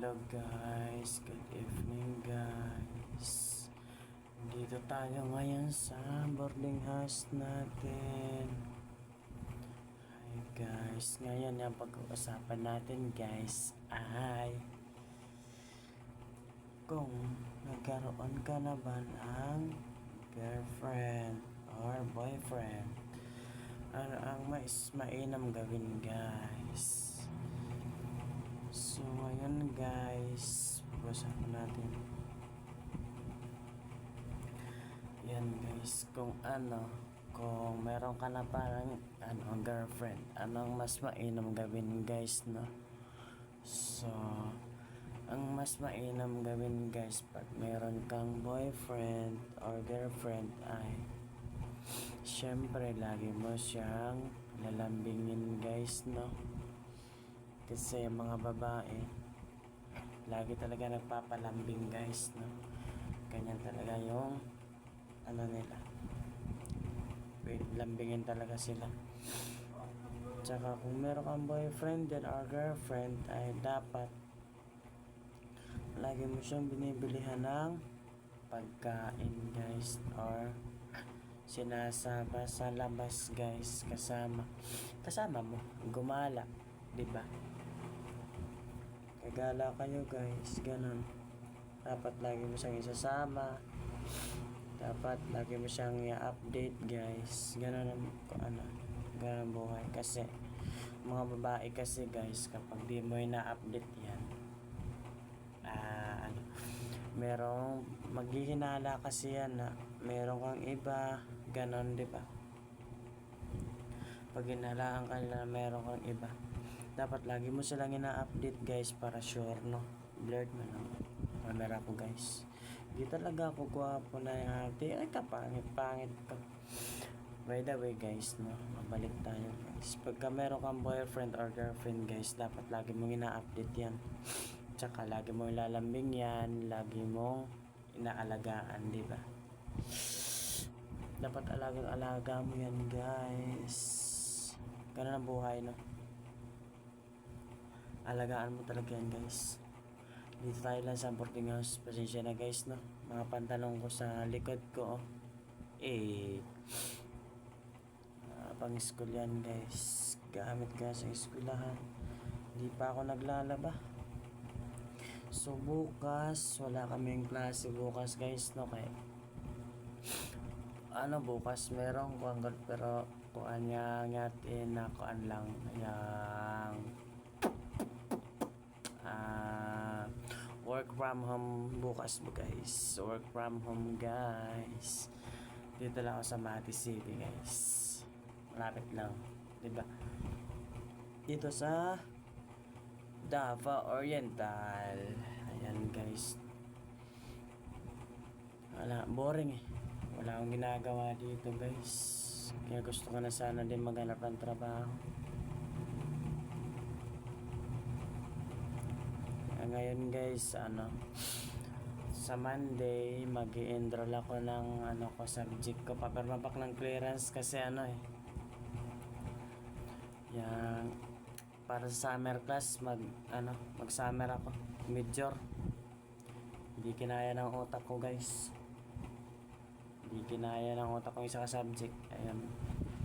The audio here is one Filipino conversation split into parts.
Hello guys, good evening guys. Dito tayo ngayon sa boarding house natin. Hi guys, ngayon yung pag-uusapan natin guys ay kung nagkaroon ka na ba ng girlfriend or boyfriend ano ang mais mainam gawin guys So, ngayon guys, pag-usapan natin. Yan guys, kung ano, kung meron ka na parang ano, girlfriend, anong mas mainam gawin guys, no? So, ang mas mainam gawin guys, pag meron kang boyfriend or girlfriend ay syempre lagi mo siyang lalambingin guys, no? Kasi yung mga babae, lagi talaga nagpapalambing guys, no? Ganyan talaga yung, ano nila. Lambingin talaga sila. Tsaka kung meron kang boyfriend din or girlfriend, ay dapat lagi mo siyang binibilihan ng pagkain guys or sinasaba sa labas guys kasama kasama mo gumala di ba Kagala kayo guys, ganun. Dapat lagi mo siyang isasama. Dapat lagi mo siyang i-update guys. Ganun ang ano, ganun buhay. Kasi, mga babae kasi guys, kapag di mo na-update yan, ah, ano, merong maghihinala kasi yan na meron kang iba, ganun, di ba? Pag hinalaan ka nila, meron kang iba dapat lagi mo silang ina-update guys para sure no? Blurred man ang camera ko guys. Di talaga ako gwapo na yung ate ay kapangit pangit ka by the way guys no? Mabalik tayo guys. Pagka meron kang boyfriend or girlfriend guys dapat lagi mong ina-update yan. Tsaka lagi mong ilalambing yan. Lagi mong inaalagaan di ba? Dapat alagang alaga mo yan guys. Ganun ang buhay no alagaan mo talaga yan guys. Dito tayo lang sa boarding house. Pasensya na guys no? Mga pantalong ko sa likod ko oh. eh uh, pang school yan guys. Gamit ka sa eskwelahan. Hindi pa ako naglalaba. So bukas wala kaming klase bukas guys no? Kaya ano bukas merong kuanggal pero kuan niya ngatin na kuan lang yang ah work from home bukas mo guys. Work from home guys. Dito lang ako sa Mati City guys. Malapit lang di ba? Dito sa Davao Oriental. Ayan guys. Wala boring eh. Wala akong ginagawa dito guys. Kaya gusto ko na sana din maghanap ng trabaho Ah, ngayon guys, ano, sa Monday, mag enroll ako ng ano ko subject ko. Papirmapak ng clearance kasi ano eh. Yang para sa summer class, mag ano, mag summer ako. Major. Hindi kinaya ng utak ko guys. Hindi kinaya ng utak ko isa ka subject. Ayun.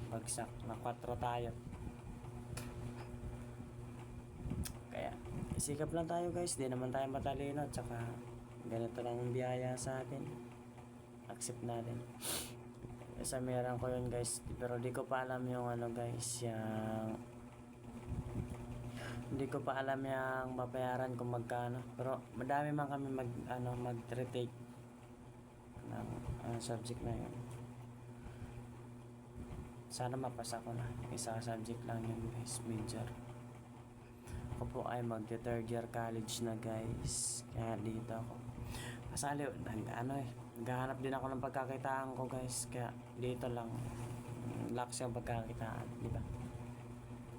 Bagsak. Na 4 tayo. Kaya, isikap lang tayo guys. Di naman tayo matalino. Tsaka, ganito lang ang biyaya sa atin. Accept natin. Sa meron ko yun guys. Pero di ko pa alam yung ano guys. Yung... Hindi ko pa alam yung babayaran kung magkano. Pero madami man kami mag, ano, mag-retake ng uh, subject na yun. Sana mapasa ko na. Isa subject lang yun guys. Major. Ako po ay mag third year college na guys. Kaya dito ako. Pasali, nag, ano eh. Naghahanap din ako ng pagkakitaan ko guys. Kaya dito lang. Lakas yung pagkakitaan. Di ba?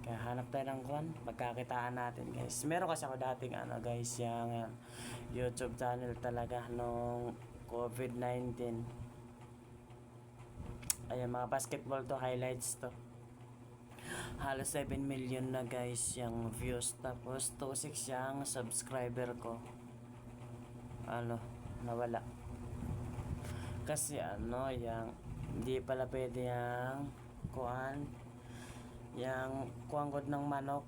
Kaya hanap tayo ng kwan. Pagkakitaan natin guys. Meron kasi ako dating ano guys. Yung uh, YouTube channel talaga nung COVID-19. Ayan mga basketball to highlights to. Halos 7 million na guys yung views. Tapos 26 yung subscriber ko. Ano nawala. Kasi ano yung hindi pala pwede yung kuan yung kuan god ng manok.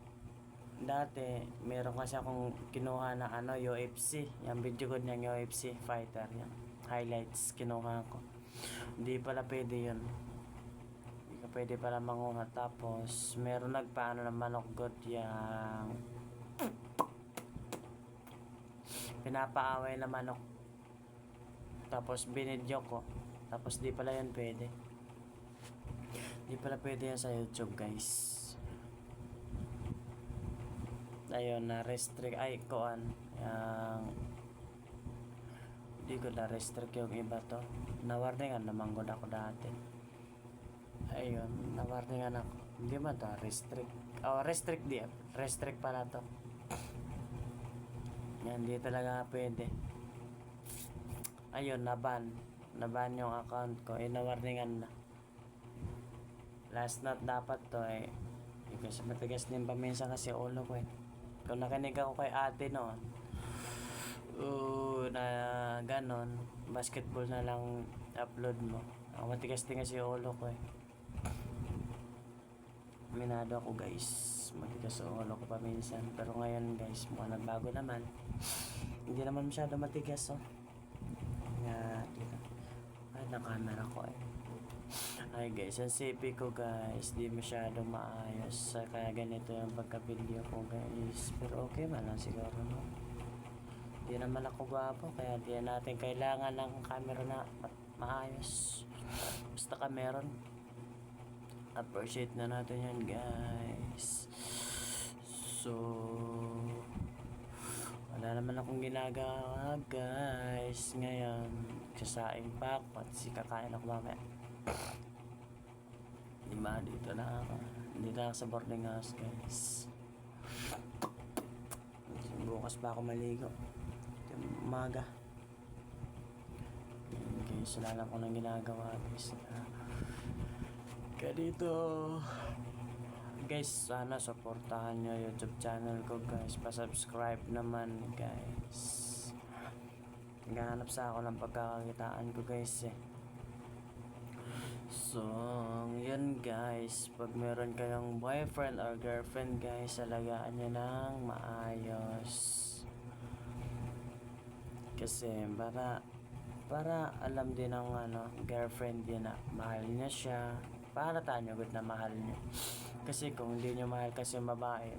Dati meron kasi akong kinuha na ano UFC yung video god ng UFC fighter yung highlights kinuha ko. Hindi pala pwede yun pwede pala manguha tapos meron nagpaano ng manok god yung pinapaaway na manok. Tapos binidyo ko. Tapos di pala yan pwede. Di pala pwede yan sa youtube guys. Ayun na restrict ay koan yung di ko na restrict yung iba to. Nawarningan naman ko ako dati ayun nawarningan ako. Hindi man to restrict. Oh restrict di restrict pala to. Yan di talaga pwede. Ayun naban. Naban yung account ko. Eh nawarningan na. Last night dapat to eh. Eh, kasi matigas din paminsan kasi ulo ko eh. Kung nakinig ako kay ate noon uh, na ganon basketball na lang upload mo. Ang matigas din kasi ulo ko eh minado ako guys. Matigas ang ulo ko paminsan pero ngayon guys mukhang nagbago naman. Hindi naman masyado matigas oh. Nga dito ay na camera ko eh. Ay guys ang CP ko guys di masyado maayos. Sa kaya ganito yung pagka-video ko guys. Pero okay man lang siguro no? Di naman ako gwapo kaya di natin kailangan ng camera na ma- maayos basta ka meron appreciate na natin yan guys so wala naman akong ginagawa guys ngayon sasaing pa ako at si kakain ako mamaya Lima dito na ako. Dito na ako sa boarding house, guys. Bukas pa ako maligo. Umaga. Guys, wala lang ko nang ginagawa, guys. Kaya dito, guys, sana supportahan nyo YouTube channel ko, guys. Pa-subscribe naman, guys. Naghahanap sa ako ng pagkakakitaan ko, guys, eh. So, yan guys, pag meron kayong boyfriend or girlfriend guys, alagaan nyo ng maayos. Kasi para para alam din ng ano, girlfriend din na mahal niya siya. Para tayo good na mahal niyo. Kasi kung hindi niyo mahal kasi yung babae,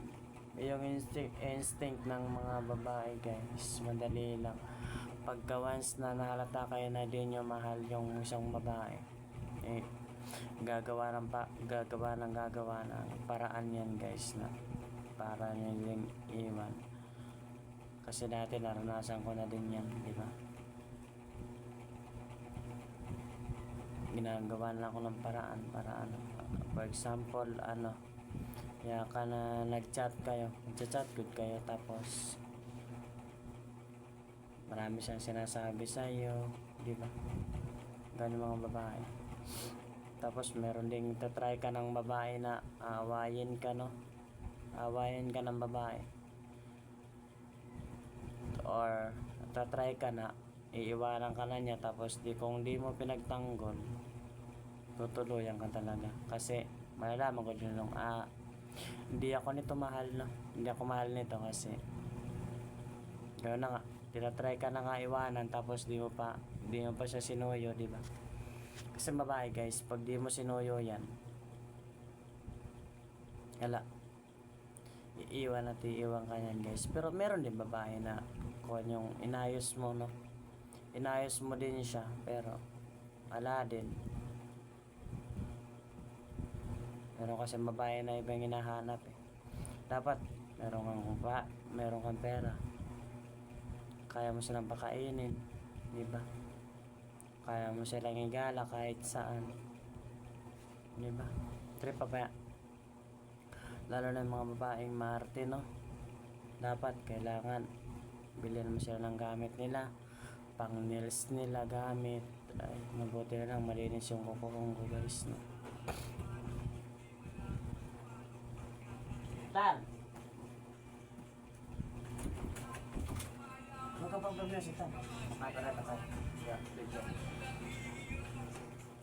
yung instinct, instinct ng mga babae guys, madali lang. Pagka once na nahalata kayo na din niyo mahal yung isang babae, eh, gagawa ng pa, gagawa ng gagawa ng paraan yan guys na para nyo yung iwan kasi dati naranasan ko na din yan di ba ginagawa na ako ng paraan para ano for example ano ya ka na nag-chat kayo nag-chat good kayo tapos marami siyang sinasabi sa iyo di ba? Ganun mga babae. Tapos meron ding tatry ka ng babae na awayin ka no? Awayin ka ng babae. Or tatry ka na iiwanan ka na niya tapos di kung di mo pinagtanggol tutuluyan ka talaga kasi malalaman ko din nung ah hindi ako nito mahal no hindi ako mahal nito kasi gano'n na nga tinatry ka na nga iwanan tapos di mo pa di mo pa siya sinuyo di ba kasi babae guys, pag di mo sinuyo yan, hala, iiwan at iiwan ka yan guys. Pero meron din babae na kung yung inayos mo no, inayos mo din siya, pero ala din. Meron kasi babae na ibang hinahanap eh. Dapat meron kang kupa, meron kang pera. Kaya mo silang pakainin, di ba? Kaya mo silang igala kahit saan. Di ba? Trip pa ba? Lalo na mga babaeng marte, no? Dapat, kailangan bilhin mo sila ng gamit nila. Pang nails nila gamit. Ay, mabuti na lang malinis yung kuko ko guys, no? Tan! Magkapag-vlog na si Tan. Tara, tara. Yeah, video.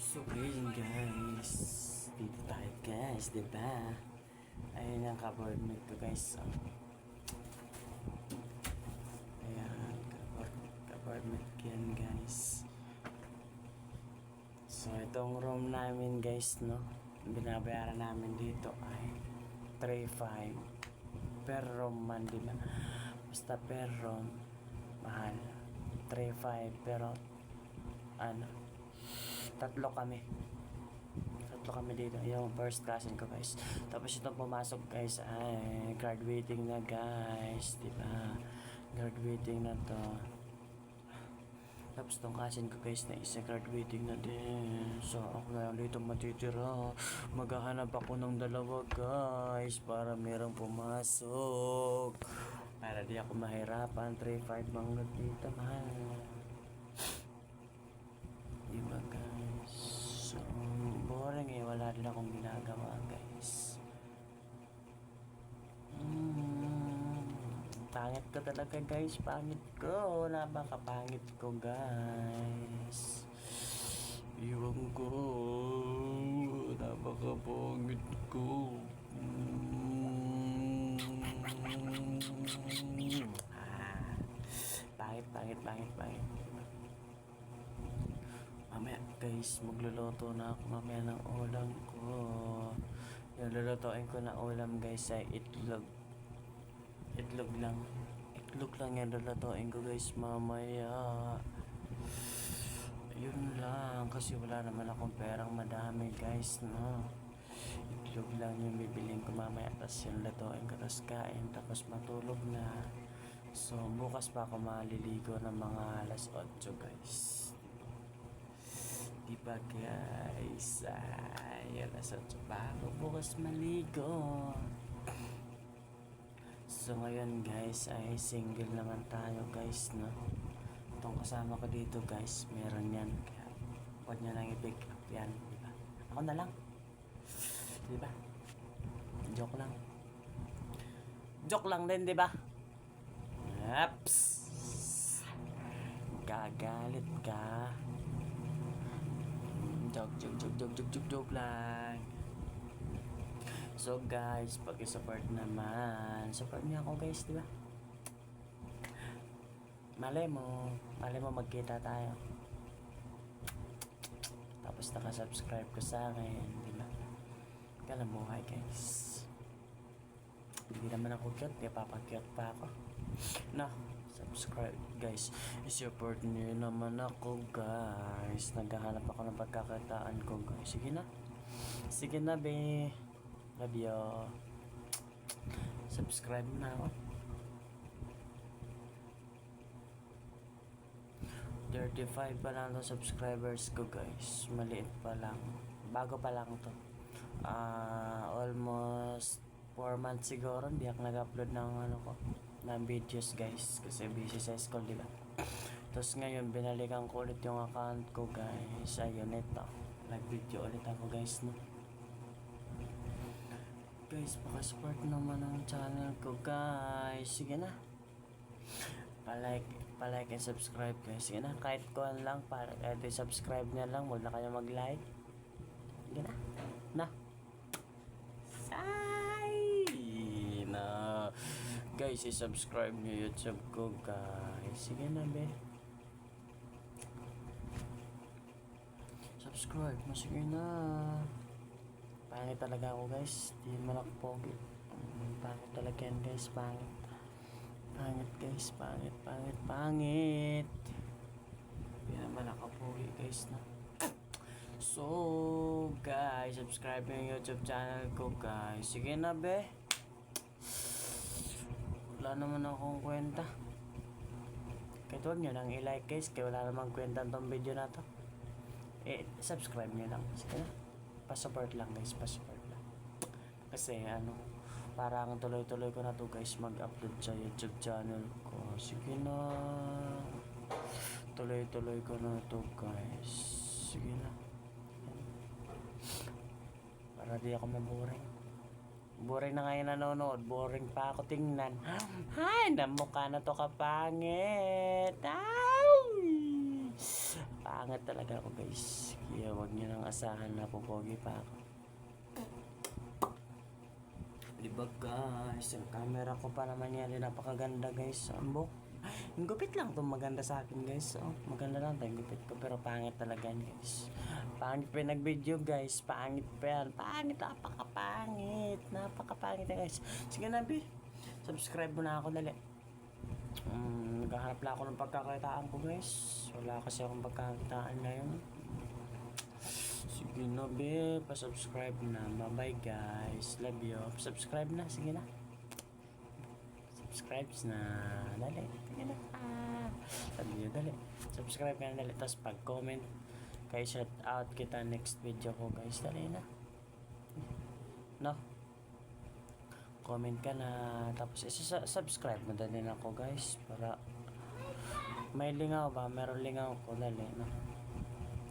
So, ayun guys. Dito tayo guys, di ba? Ayun ang kaboard mate ko guys. Oh. Ayan, kaboard, kaboard mate ko yan guys. So, itong room namin guys, no? Binabayaran namin dito ay 3.5 per room man, di ba? Basta per room, mahal. 3.5 pero ano, tatlo kami. Tatlo kami dito. Yung first cousin ko guys. Tapos itong pumasok guys ay graduating na guys. Di ba? Graduating na to. Tapos tong cousin ko guys na isa graduating na din. So ako na lang dito matitira. Maghahanap ako ng dalawa guys para merong pumasok. Para di ako mahirapan. 3-5 mga dito mahal. Diba guys? So, boring eh. Wala din akong ginagawa guys. Mm, ko talaga guys. Pangit ko. Napakapangit ko guys. Iwan ko. Napakapangit ko. Ah, pangit, pangit, pangit, pangit. Mamaya guys, magluluto na ako mamaya ng ulam ko. Yung lulutuin ko na ulam guys ay itlog. Itlog lang. Itlog lang yung lulutuin ko guys mamaya. Yun lang, kasi wala naman akong perang madami guys, no. Itlog lang yung bibiling ko mamaya, tapos yung lutuin ko, tapos kain, tapos matulog na. So, bukas pa ako maliligo ng mga alas 8 guys. Diba guys? Ay, alas 8 pa ako bukas maligo. So ngayon guys ay single naman tayo guys no. Itong kasama ko dito guys, meron yan. Kaya huwag niya lang i-pick up yan. Diba? Ako na lang. Diba? Joke lang. Joke lang din, diba? Ups! Gagalit ka. Joke, joke, joke, joke, joke, joke, joke lang. So guys, pag-support naman. Support niyo ako guys, di ba? Malay mo, malay mo magkita tayo. Tapos nakasubscribe ko sa akin, di ba? Ganang buhay guys. Hindi naman ako cute, papakyut pa ako. No, subscribe guys. I-support niyo naman ako guys. Naghahanap ako ng pagkakataan ko guys. Sige na. Sige na be. Love you. Subscribe na ako. 35 pa lang to subscribers ko guys. Maliit pa lang. Bago pa lang to. Ah, almost 4 months siguro hindi ako nag-upload ng ano ko ng videos guys kasi busy sa school di ba tapos ngayon binalikan ko ulit yung account ko guys ayun ito nag video ulit ako guys no guys pakasupport naman ang channel ko guys sige na palike palike and subscribe guys sige na kahit kuhan lang para kahit subscribe na lang na kayo mag like sige na na! Na. Guys, i-subscribe nyo YouTube ko, guys. Sige na, be. Subscribe mo, sige na. Pangit talaga ako, guys. Di. Mm, Pangit talaga yan, guys. Pangit. Pangit, guys. Pangit, pangit, pangit. Di naman ako pogi, guys, na. So, guys, subscribe yung YouTube channel ko, guys. Sige na, be. Wala naman akong kwenta. Kahit huwag nyo nang i-like, guys. Kaya wala namang kwenta tong video na to. Eh, subscribe nyo lang. Sige na. Pa-support lang, guys. Pa-support lang. Kasi, ano, parang tuloy-tuloy ko na to, guys, mag-upload sa YouTube channel ko. Sige na. Tuloy-tuloy ko na to, guys. Sige na. Para di ako maboring. Boring na ngayon nanonood. Boring pa ako tingnan. Ay, namukha na to kapangit. Ay! Pangit talaga ako guys. Kaya wag niyo nang asahan na pupogi pa ako. Diba guys, yung camera ko pa naman yan, napakaganda guys. Ang buhok. Yung gupit lang itong maganda sa akin guys. Oh, maganda lang tayo gupit ko pero pangit talaga guys. Pangit pa yung nag-video guys. Pangit pa yan. Pangit, napakapangit. Napakapangit na guys. Sige na B. Subscribe mo na ako dali. Um, naghahanap lang ako ng pagkakakitaan ko guys. Wala kasi akong pagkakakitaan ngayon. Sige na be, pa-subscribe na. Bye-bye guys. Love you. Subscribe na, sige na. Subscribe na. Dali. Sige na. Ah. Love dali. Subscribe ka na dali. Tapos pag-comment, kay shout out kita next video ko guys. Dali na. No? Comment ka na. Tapos isa-subscribe mo na din ako guys. Para may lingaw ba? Meron lingaw ko. Dali na.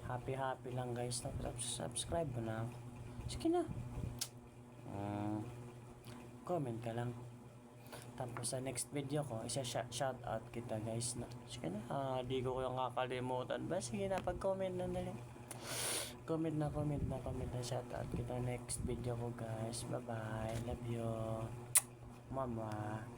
Happy happy lang guys. Tapos subscribe mo na. ako. Sige na. Mm, comment ka lang. Tapos sa next video ko, isa shout, out kita guys na. Sige na. Ah, di ko yung kakalimutan ba? Sige na, pag-comment na dali. Comment na, comment na, comment na. Shout out kita next video ko guys. Bye bye. Love you. Mama.